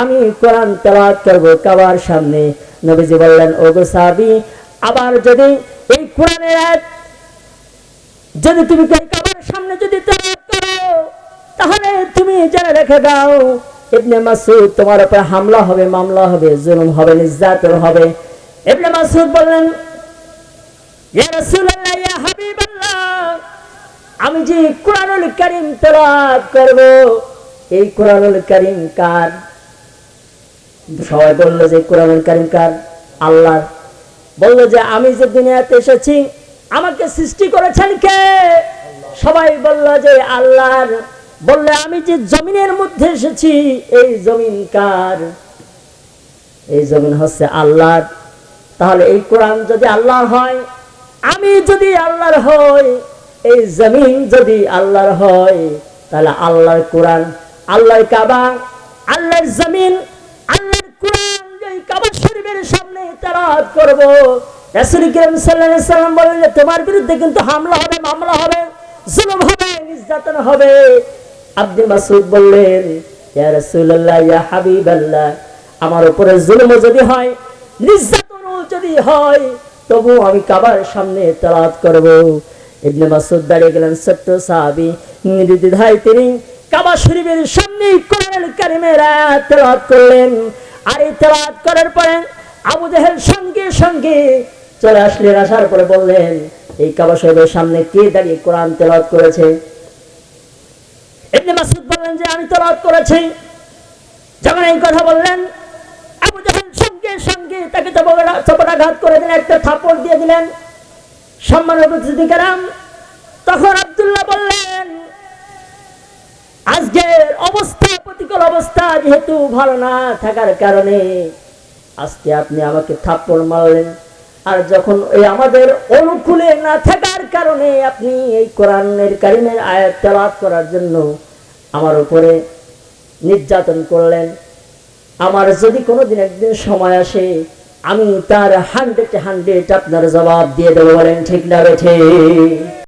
আমি কোরআন তেলাওয়াত করব কাবার সামনে। নবীজি বললেন, ওগো সাহাবী, আবার যদি এই কোরআনের যদি তুমি কাবার সামনে যদি তাহলে তুমি জেনে রেখে দাও মাসুদ তোমার হামলা হবে, মামলা হবে, জুলুম হবে, নির্যাতন হবে। মাসুদ বললেন আমি যে কোরআনুল কারীম তেলাওয়াত করব এই কোরআনুল কারীম কার? সবাই বলল যে কোরআনুল কারীম কার? আল্লাহর। বলল যে আমি যে দুনিয়াতে এসেছি, আমাকে সৃষ্টি করেছেন কে? সবাই বলল যে আল্লাহর। বললে, আমি যে জমিনের মধ্যে এসেছি, এই জমিন কার? এই জমিন হচ্ছে আল্লাহর। তাহলে এই কোরআন যদি আল্লাহ হয়, আমি যদি আল্লাহর হই, এই জমিন যদি আল্লাহর হয়, তাহলে আল্লাহর কোরআন আল্লাহর কাবা, আল্লাহর জমিন, আল্লাহর কোরআন এই কাবা শরীফের সামনে তেলাওয়াত করব। রাসূল করিম সাল্লাল্লাহু আলাইহি সাল্লাম যে, তোমার বিরুদ্ধে কিন্তু হামলা হবে, মামলা হবে, জুলুম হবে, নির্যাতন হবে। আব্দুল মাসুদ বললেন, ইয়া রাসূলুল্লাহ, ইয়া হাবিবাল্লাহ, আমার উপরে জুলুম যদি হয় নির্যাতনও যদি হয়, তবু আমি কাবার সামনে তেলাওয়াত করব। ইবনে মাসুদ দাঁড়িয়ে গেলেন ছোট্ট সাহাবী, নির্দ্বিধায় তিনি কাবা শরীফের সামনে কোরআনুল কারীমের আয়াত তেলাওয়াত করলেন। আর এই তেলাওয়াত করার পরে আবু জাহেল সঙ্গে সঙ্গে চলে আসলেন, আসার পরে বললেন, এই কাবা শরীফের সামনে কে দাঁড়িয়ে কোরআন তেলাওয়াত করেছে? ইবনে মাসুদ বললেন যে, আমি তেলাওয়াত করেছি। যখন এই কথা বললেন, আবু জাহেল সঙ্গে সঙ্গে তাকে চপটাঘাত করে দিলেন, একটা থাপড় দিয়ে দিলেন। সম্মানের উপস্থিতি কারাম তখন আজকের অবস্থা, প্রতিকূল অবস্থা যেহেতু ভালো না থাকার কারণে আজকে আপনি আমাকে থাপ্পড় মারলেন। আর যখন এই আমাদের অনুকূলে না থাকার কারণে আপনি এই কোরআনের কারিমের আয়াত তেলাওয়াত করার জন্য আমার উপরে নির্যাতন করলেন। আমার যদি কোনোদিন একদিন সময় আসে, আমি তার হান্ড্রেড হান্ড্রেড আপনার জবাব দিয়ে দেবো, বলেন ঠিক না বেঠে?